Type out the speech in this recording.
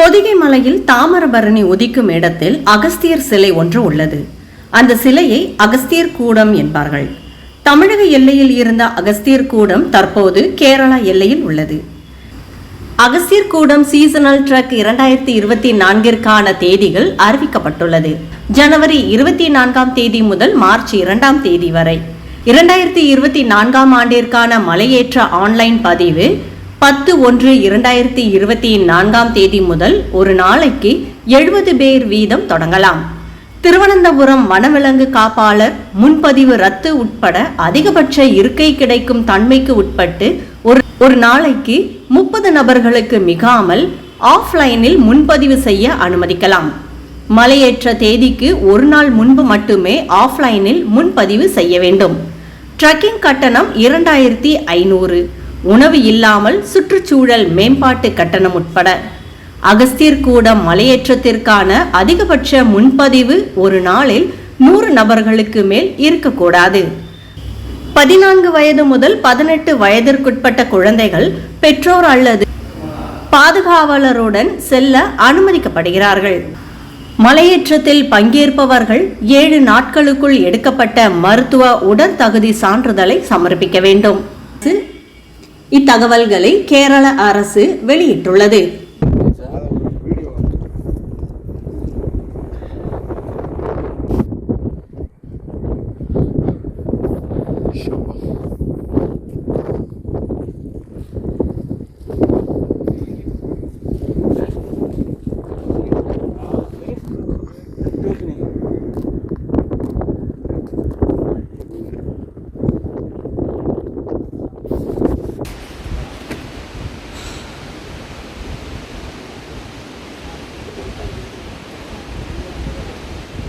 பொதிகை மலையில் தாமிரபரணி உதிக்கும் இடத்தில் அகஸ்தியர் சிலை ஒன்று உள்ளது. அந்த சிலையை அகஸ்தியர் கூடம் என்பார்கள். தமிழக எல்லையில் இருந்த அகஸ்தியர் கூடம் தற்போது கேரளா எல்லையில் உள்ளது. அகஸ்தியர் கூடம் சீசனல் ட்ரக் இரண்டாயிரத்தி இருபத்தி நான்கிற்கான தேதிகள் அறிவிக்கப்பட்டுள்ளது. ஜனவரி இருபத்தி நான்காம் தேதி முதல் மார்ச் இரண்டாம் தேதி வரை இரண்டாயிரத்தி இருபத்தி நான்காம் ஆண்டிற்கான மலையேற்ற ஆன்லைன் பதிவு பத்து ஒன்று இரண்டாயிரத்தி இருபத்தி நான்காம் தேதி முதல் ஒரு நாளைக்கு எழுபது பேர் வீதம் தொடங்கலாம். திருவனந்தபுரம் வனவிலங்கு காப்பாளர் முன்பதிவு ரத்து உட்பட அதிகபட்ச இருக்கை கிடைக்கும் தன்மைக்கு உட்பட்டு ஒரு ஒரு நாளைக்கு முப்பது நபர்களுக்கு மிகாமல் ஆஃப்லைனில் முன்பதிவு செய்ய அனுமதிக்கலாம். மலையேற்ற தேதிக்கு ஒரு நாள் முன்பு மட்டுமே ஆஃப்லைனில் முன்பதிவு செய்ய வேண்டும். ட்ரக்கிங் கட்டணம் இரண்டாயிரத்தி ஐநூறு. உணவு இல்லாமல் சுற்றுச்சூழல் மேம்பாட்டு கட்டணம் உட்பட அகஸ்தியர் கூடம் மலையேற்றத்திற்கான அதிகபட்ச முன்பதிவு ஒரு நாளில் நூறு நபர்களுக்கு மேல் இருக்கக்கூடாது. பதினான்கு வயது முதல் பதினெட்டு வயதிற்குட்பட்ட குழந்தைகள் பெற்றோர் அல்லது பாதுகாவலருடன் செல்ல அனுமதிக்கப்படுகிறார்கள். மலையேற்றத்தில் பங்கேற்பவர்கள் ஏழு நாட்களுக்குள் எடுக்கப்பட்ட மருத்துவ உடற்தகுதி சான்றிதழை சமர்ப்பிக்க வேண்டும். இத்தகவல்களை கேரள அரசு வெளியிட்டுள்ளது Sure.